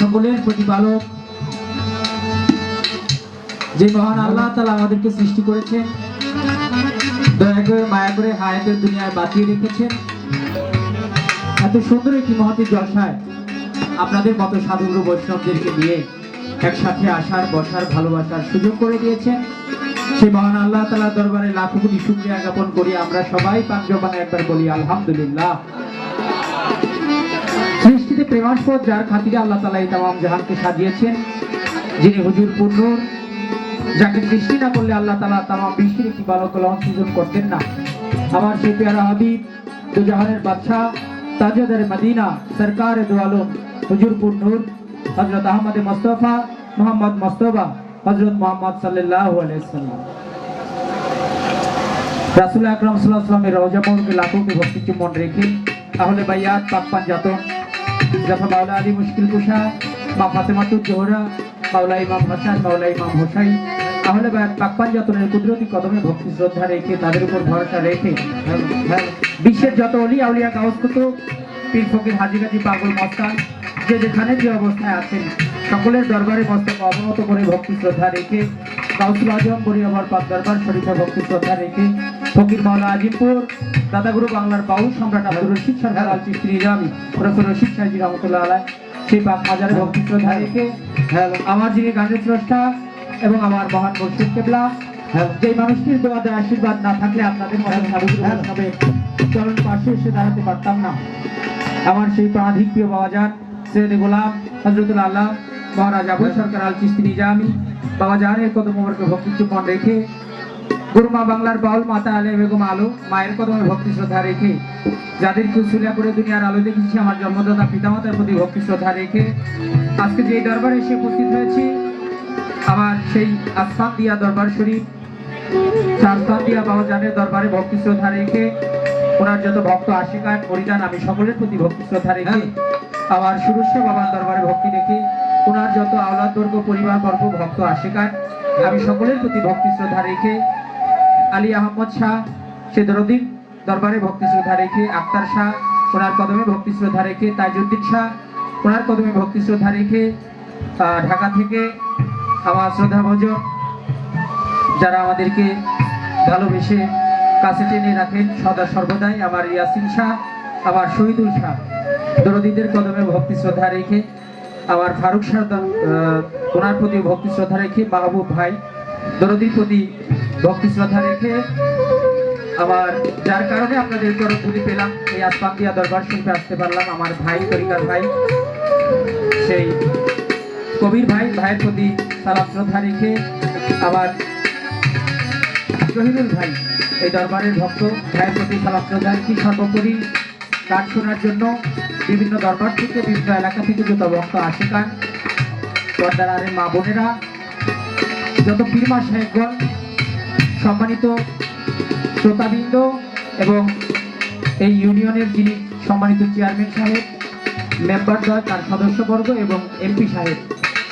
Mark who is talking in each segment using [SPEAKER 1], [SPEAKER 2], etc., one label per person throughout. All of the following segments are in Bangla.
[SPEAKER 1] সকলের প্রতিপালক। যে মহান আল্লাহ তালা আমাদেরকে সৃষ্টি করেছেন, দয়া করে মায়া করে হায়াতের দুনিয়ায় বাঁচিয়ে রেখেছেন। এত সুন্দর একটি মহতি জলসায় আপনাদের মতো সাধুগুরু বৈষ্ণবদেরকে নিয়ে একসাথে আসার, বসার, ভালোবাসার সুযোগ করে দিয়েছেন। সেই মহান আল্লাহ তালার দরবারে লাখো কোটি শুক্রিয়া জ্ঞাপন করি। আমরা সবাই পাঁচ জবানে একবার বলি, আলহামদুলিল্লাহ। সৃষ্টিতে প্রেমাস্পদ যার খাতিরে আল্লাহ তালা এই তাম জাহানকে সাজিয়েছেন, যিনি হুজুর পূর্ণর যাকে সৃষ্টি না করলে আল্লাহ তালা তাম বিশ্বের একটি বালক সৃজন করতেন না। আমার সেই পেয়ারা হাবিব দু জাহানের বাদশাহ তাজেদার মদিনা, সরকার দু আলম, হুজুর পূর্ণর হজরত আহমদ মোস্তফা, মোহাম্মদ মোস্তফা হজরত মোহাম্মদ সাল্লাহ আলাইসাল্লাম রাসুল আকরাম সাল্লামের রওজা মোড়কে লাখোকে ভক্তি চুম্বন রেখে, তাহলে বাইয়াত পাকপান জাতন যথা মাওলা আলী মুশকিল কুশা মা ফাতেমাতুর জোহরা, মাওলা ইমাম হাসান, মাওলা ইমাম হোসাই তাহলে পাকপান জাতনের কুদরতি কদমে ভক্তি শ্রদ্ধা রেখে তাদের উপর ভরসা রেখে বিশ্বের যত অলি আউলিয়া কাউস কুতুব পীর ফকির হাজি গাজি পাগল মস্তান, যে যেখানে যে অবস্থায় আছেন, সকলের দরবারে মস্তক অবনত করে ভক্তি শ্রদ্ধা রেখে কাউসুল আজম বরিয়ামার পাক দরবার শরীফে ভক্তি শ্রদ্ধা রেখে ফকির মাওলা আজিমপুর দাদাগুরু বাংলার বাউল সম্রাট আব্দুর রশিদ সরকার আল চিস্তি নিজামি প্রফেসর রশিদ সাহেজি রহমতুল্লাহ আলাই। সেই পাক হাজারে ভক্তি শ্রদ্ধা রেখে আমার যিনি গানের স্রষ্টা এবং আমার মহান মুর্শিদ কেবলা যে মানুষটির দোয়াতে আশীর্বাদ না থাকলে আপনাদের সাধুগুরু বৈষ্ণবের চরণ পাশে এসে দাঁড়াতে পারতাম না। আমার সেই প্রাণাধিক প্রিয় বাবা যান সৈয়দ গোলাম হজরতুল আল্লাহ মহারাজ আবুল সরকার আল চিস্তি নিজামি বাবা জাহানের কদম ওমরকে ভক্তি চুম্বন রেখে গুরুমা বাংলার বাউল মাতা আলে বেগম আলো মায়ের কদমে ভক্তি শ্রদ্ধা রেখে যাদের কুসুলিয়া করে দুনিয়ার আলো দেখেছি আমার জন্মদাতা পিতামাতার প্রতি ভক্তি শ্রদ্ধা রেখে আজকে যে দরবারে এসে উপস্থিত হয়েছি আমার সেই আস্থান দিয়া দরবার শরীফ চারস্থান দিয়া বাবা জানের দরবারে ভক্তি শ্রদ্ধা রেখে ওনার যত ভক্ত আশিকান, পরিধান, আমি সকলের প্রতি ভক্তি শ্রদ্ধা রেখে আমার সুরস্ব বাবার দরবারে ভক্তি রেখে ওনার যত আওলাদ পরিবার, বর্গ, ভক্ত, আশিকান, আমি সকলের প্রতি ভক্তি শ্রদ্ধা রেখে আলী আহমদ শাহ সে দরদিন দরবারে ভক্তি শ্রদ্ধা রেখে আক্তার শাহ, ওনার কদমে ভক্তি শ্রদ্ধা রেখে তাজউদ্দিন শাহ, ওনার কদমে ভক্তি শ্রদ্ধা রেখে ঢাকা থেকে আমার শ্রদ্ধা ভজন যারা আমাদেরকে ভালোবেসে কাছে টেনে রাখেন, সদা সর্বদাই আমার ইয়াসিন শাহ, আমার শহীদুল শাহ। দরদিদের কদমে ভক্তি শ্রদ্ধা রেখে আমার ফারুক শাহ ওনার প্রতি ভক্তি শ্রদ্ধা রেখে মাহবুব ভাই, দরদির প্রতি ভক্তি শ্রদ্ধা রেখে আবার যার কারণে আপনাদের চরণগুলি পেলাম, এই আসপান্দিয়া দরবার শিল্পে আসতে পারলাম, আমার ভাই তরিকার ভাই, সেই কবির ভাই, ভাইয়ের প্রতি সালাম শ্রদ্ধা রেখে আবার জহিরুল ভাই, এই দরবারের ভক্ত, ভাইয়ের প্রতি সালাম শ্রদ্ধা রেখে সর্বোপরি গান শোনার জন্য বিভিন্ন দরবার থেকে, বিভিন্ন এলাকা থেকে যত ভক্ত আসে গান পর্দার মা বোনেরা, যত পীরমা সাহেবগণ সম্মানিত শ্রোতাবৃন্দ এবং এই ইউনিয়নের যিনি সম্মানিত চেয়ারম্যান সাহেব, মেম্বার দল, তার সদস্যবর্গ এবং এমপি সাহেব,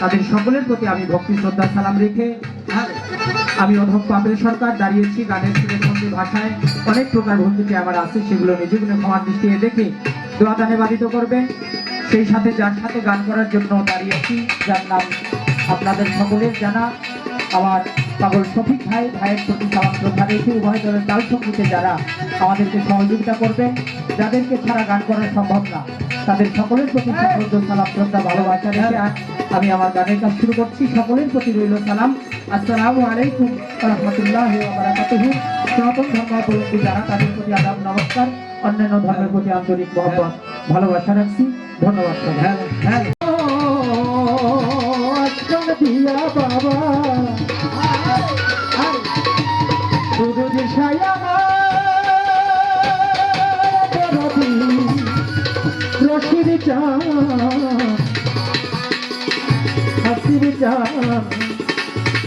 [SPEAKER 1] তাদের সকলের প্রতি আমি ভক্তি, শ্রদ্ধা, সালাম রেখে আমি অধ্যক্ষ আবেল সরকার দাঁড়িয়েছি। গানের সুরের মধ্যে ভাষায় অনেক প্রকার ভঙ্গিতে আমার আছে, সেগুলো নিজে গুণে ক্ষমার দৃষ্টিতে দেখে দোয়া দানে বাধিত করবেন। সেই সাথে যার সাথে গান করার জন্য দাঁড়িয়েছি, যার নাম আপনাদের সকলের জানা। আমার পাগল শফিক ভাই ভাইয়ের প্রতি সালাম শ্রদ্ধা রেখে উভয় দলের তাল সঙ্গীতে যারা আমাদেরকে সহযোগিতা করবেন যাদেরকে ছাড়া গান করা সম্ভব না তাদের সকলের প্রতি শ্রদ্ধা সালাম শ্রদ্ধা ভালোবাসা রেখে আমি আমার গানের কাজ শুরু করছি। সকলের প্রতি রইল সালাম। আসসালামু আলাইকুম রহমতুল্লাহ বারাকাতুহু। সনাতন ধর্মাবলম্বী যারা তাদের প্রতি আদাব নমস্কার। অন্যান্য ধর্মের প্রতি আন্তরিক মহব্বত ভালোবাসা রাখছি। ধন্যবাদ হ্যাঁ হ্যাঁ। দিয়া বাবা। রশিদ চান হাসির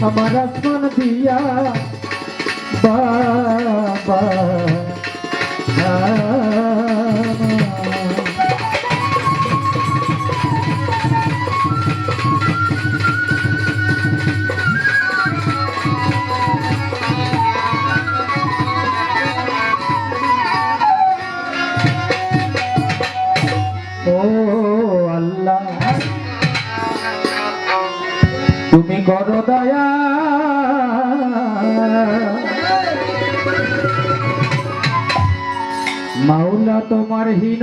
[SPEAKER 1] আমার আসমান দিয়া বাবা মাউলা তোমার হীন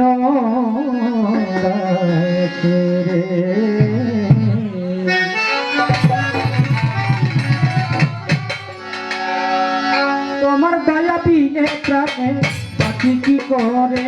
[SPEAKER 1] তোমার দয়া বিনে প্রাণে পাখি কি করে?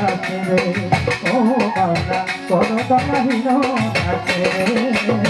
[SPEAKER 1] থাকে রে ও বাবা কোনো কথা হীন থাকে রে